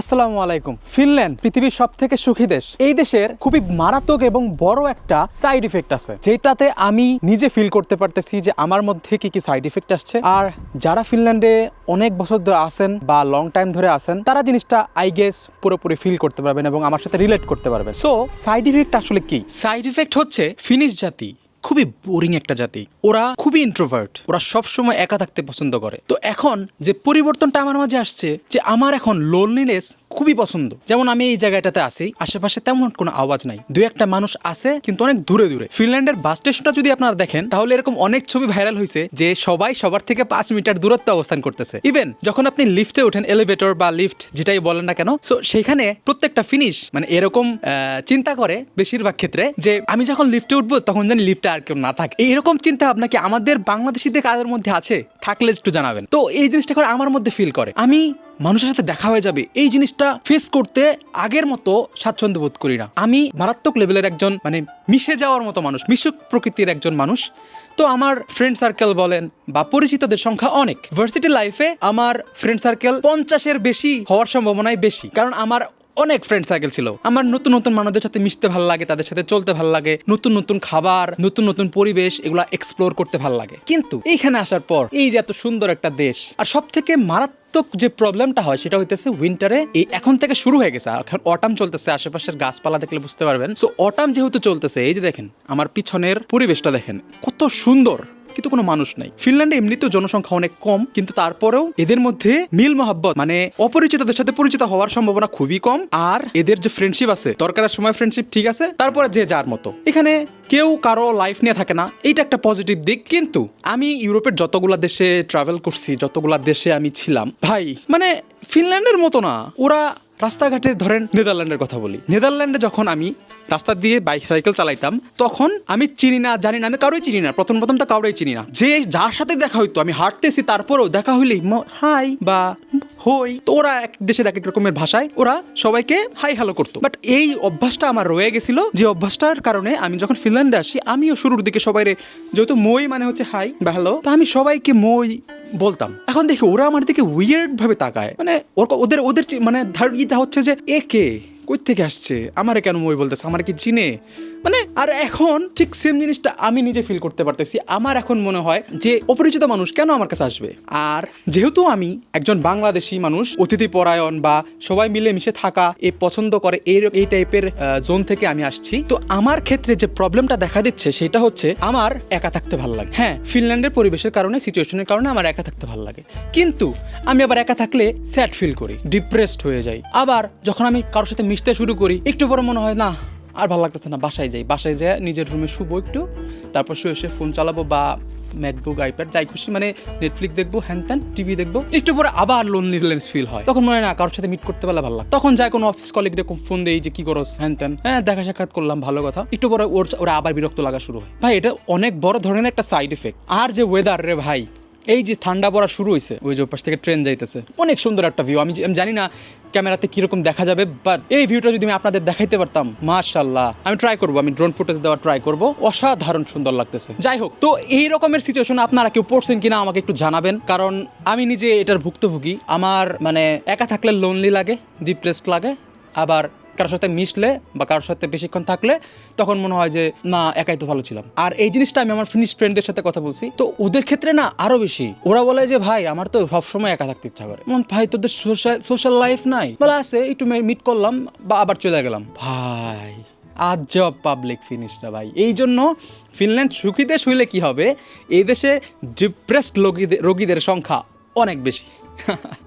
আসসালামু আলাইকুম। ফিনল্যান্ড পৃথিবীর সব থেকে সুখী দেশ। এই দেশের খুবই মারাত্মক এবং বড় একটা সাইড ইফেক্ট আছে, যেটাতে আমি নিজে ফিল করতে পারতেছি যে আমার মধ্যে কি কি সাইড ইফেক্ট আসছে। আর যারা ফিনল্যান্ডে অনেক বছর ধরে আছেন বা লং টাইম ধরে আছেন, তারা জিনিসটা আই গেস পুরোপুরি ফিল করতে পারবেন এবং আমার সাথে রিলেট করতে পারবেন। সো সাইড ইফেক্ট আসলে কি? সাইড ইফেক্ট হচ্ছে ফিনিশ জাতি। খুবই বোরিং একটা জাতি। ওরা খুবই ইন্ট্রোভার্ট ওরা সবসময় একা থাকতে পছন্দ করে। তো এখন যে পরিবর্তনটা আমার মাঝে আসছে, যে আমার এখন লোনলিনেস খুবই পছন্দ। যেমন আমি এই জায়গাটাতে আছি, আশেপাশে তেমন কোনো আওয়াজ নাই। দু একটা মানুষ আছে, কিন্তু অনেক দূরে দূরে। ফিনল্যান্ডের বাস স্টেশনটা যদি আপনারা দেখেন, তাহলে এরকম অনেক ছবি ভাইরাল হয়েছে যে সবাই সবার থেকে পাঁচ মিটার দূরত্ব অবস্থান করতেছে। ইভেন যখন আপনি লিফটে ওঠেন এলিভেটর বা লিফট যেটাই বলেন না কেন সো সেখানে প্রত্যেকটা ফিনিশ মানে এরকম চিন্তা করে বেশিরভাগ ক্ষেত্রে, যে আমি যখন লিফটে উঠবো, তখন জানি লিফটে আর কেউ না থাকে। এরকম চিন্তা আপনাকে আমাদের বাংলাদেশিদের কাজের মধ্যে আছে? থাকলে একটু জানাবেন। তো এই জিনিসটা করে আমার মধ্যে ফিল করে। আমি মানুষের সাথে দেখা হয়ে যাবে। এই জিনিসটা ফেস করতে আগের মতো স্বাচ্ছন্দ্য বোধ করি না। আমি মারাত্মক লেভেলের একজন মানে মিশে যাওয়ার মতো মানুষ, মিশুক প্রকৃতির একজন মানুষ। তো আমার ফ্রেন্ড সার্কেল বলেন বা পরিচিতদের সংখ্যা অনেক। ভার্সিটি লাইফে আমার ফ্রেন্ড সার্কেল পঞ্চাশের বেশি হওয়ার সম্ভাবনাই বেশি। কারণ আমার অনেক ফ্রেন্ড সার্কেল ছিল। আমার নতুন নতুন মানুষদের সাথে মিশতে ভালো লাগে, তাদের সাথে চলতে ভালো লাগে, নতুন নতুন খাবার, নতুন নতুন পরিবেশ, এগুলা এক্সপ্লোর করতে ভালো লাগে। কিন্তু এইখানে আসার পর এই যে এত সুন্দর একটা দেশ, আর সব থেকে মারাত্মক যে প্রবলেমটা হয় সেটা হইতেছে উইন্টারে এই এখন থেকে শুরু হয়ে গেছে। এখন অটাম চলতেছে, আশেপাশের গাছপালা দেখলে বুঝতে পারবেন। সো অটাম যেহেতু চলতেছে, এই যে দেখেন, আমার পিছনের পরিবেশটা দেখেন, কত সুন্দর। কিন্তু কোনো মানুষ নাই। ফিনল্যান্ডে এমনিতেও জনসংখ্যা অনেক কম, কিন্তু তারপরেও এদের মধ্যে মিল মহাব্বত মানে অপরিচিতদের সাথে পরিচিত হওয়ার সম্ভাবনা খুবই কম। আর এদের যে ফ্রেন্ডশিপ আছে, দরকারের সময় ফ্রেন্ডশিপ ঠিক আছে, তারপরে যে যার মতো। এখানে কেউ কারও লাইফ নিয়ে থাকে না এইটা একটা পজিটিভ দিক, কিন্তু আমি ইউরোপের যতগুলা দেশে ট্রাভেল করছি, যতগুলা দেশে আমি ছিলাম, ভাই মানে ফিনল্যান্ডের মতো না। ওরা রাস্তাঘাটে ধরেন নেদারল্যান্ডের কথা বলি। নেদারল্যান্ডে যখন আমি রাস্তা দিয়ে বাইক, সাইকেল চালাইতাম, তখন আমি চিনি না, জানি না, আমি কারোই চিনি না। প্রথম প্রথম তো কারোই চিনি না। যে যার সাথে দেখা হইতো, আমি হাঁটতেছি, তারপরেও দেখা হইলেই হাই বা হই তো ওরা এক দেশের এক এক রকমের ভাষায় ওরা সবাইকে হাই, হ্যালো করতো। বাট এই অভ্যাসটা আমার রয়ে গেছিল। যে অভ্যাসটার কারণে আমি যখন ফিনল্যান্ডে আসি, আমিও শুরুর দিকে সবাই যেহেতু মই মানে হচ্ছে হাই বা হ্যালো তা আমি সবাইকে মই বলতাম। এখন দেখি ওরা আমার দিকে উইয়ার্ড ভাবে তাকায়। মানে ওদের ওদের মানে ধার ইটা হচ্ছে যে এ কে? কই থেকে আসছে? আমারে কেন মই বলতেছে? আমার কি চিনে? মানে আর এখন ঠিক সেম জিনিসটা আমি নিজে ফিল করতে পারতেছি। আমার এখন মনে হয় যে অপরিচিত মানুষ কেন আমার কাছে আসবে? আর যেহেতু আমি একজন বাংলাদেশি মানুষ, অতিথি পরায়ণ বা সবাই মিলে মিশে থাকা, এ পছন্দ করে, এই এই টাইপের জোন থেকে আমি আসছি, তো আমার ক্ষেত্রে যে প্রবলেমটা দেখা দিচ্ছে সেটা হচ্ছে আমার একা থাকতে ভালো লাগে। হ্যাঁ ফিনল্যান্ডের পরিবেশের কারণে সিচুয়েশনের কারণে আমার একা থাকতে ভালো লাগে। কিন্তু আমি আবার একা থাকলে স্যাড ফিল করি ডিপ্রেসড হয়ে যাই। আবার যখন আমি কারোর সাথে মিশতে শুরু করি। একটু পরে মনে হয়, না, আর ভালো লাগতেছে না, বাসায় যাই। বাসায় যেয়ে নিজের রুমে শুবো একটু, তারপর শুয়ে শুয়ে ফোন চালাবো বা ম্যাকবুক আইপ্যাড যাই খুশি মানে নেটফ্লিক্স দেখব হ্যান ত্যান টিভি দেখব। একটু পরে আবার লোনলিনেস ফিল হয়। তখন মনে হয়, না, কারোর সাথে মিট করতে পারলে ভালো লাগে তখন যায় কোনো অফিস কলিগ রে ফোন দেই যে, কি করস হ্যান ত্যান হ্যাঁ দেখা সাক্ষাৎ করলাম, ভালো কথা। একটু পরে ওর, ওরা আবার বিরক্ত লাগা শুরু হয়। ভাই, এটা অনেক বড় ধরনের একটা সাইড এফেক্ট আর যে ওয়েদার রে ভাই এই যে ঠান্ডা পড়া শুরু হয়েছে ওই যে পাশ থেকে ট্রেন যাইতেছে, অনেক সুন্দর একটা ভিউ আমি জানি না ক্যামেরাতে কীরকম দেখা যাবে বাট এই ভিউটা যদি আমি আপনাদের দেখাইতে পারতাম মাশাল্লাহ আমি ট্রাই করব, আমি ড্রোন ফুটেজ দেওয়া ট্রাই করব। অসাধারণ সুন্দর লাগতেছে। যাই হোক, তো এই রকমের সিচুয়েশন আপনারা কেউ পড়ছেন কিনা আমাকে একটু জানাবেন, কারণ আমি নিজে এটার ভুক্তভোগী। আমার মানে একা থাকলে লোনলি লাগে ডিপ্রেসড লাগে, আবার কারোর সাথে মিশলে বা কারোর সাথে বেশিক্ষণ থাকলে তখন মনে হয় যে, না, একাই তো ভালো ছিলাম। আর এই জিনিসটা আমি আমার ফিনিশ ফ্রেন্ডদের সাথে কথা বলছি। তো ওদের ক্ষেত্রে না আরও বেশি। ওরা বলে যে, ভাই, আমার তো সবসময় একা থাকতে ইচ্ছা করে। ভাই, তোদের সোশ্যাল সোশ্যাল লাইফ নাই? বলে, আছে, একটু মিট করলাম বা আবার চলে গেলাম। ভাই আজব পাবলিক ফিনিশটা ভাই। এই জন্য ফিনল্যান্ড সুখী দেশ হইলে কি হবে? এই দেশে ডিপ্রেসড রোগীদের রোগীদের সংখ্যা অনেক বেশি।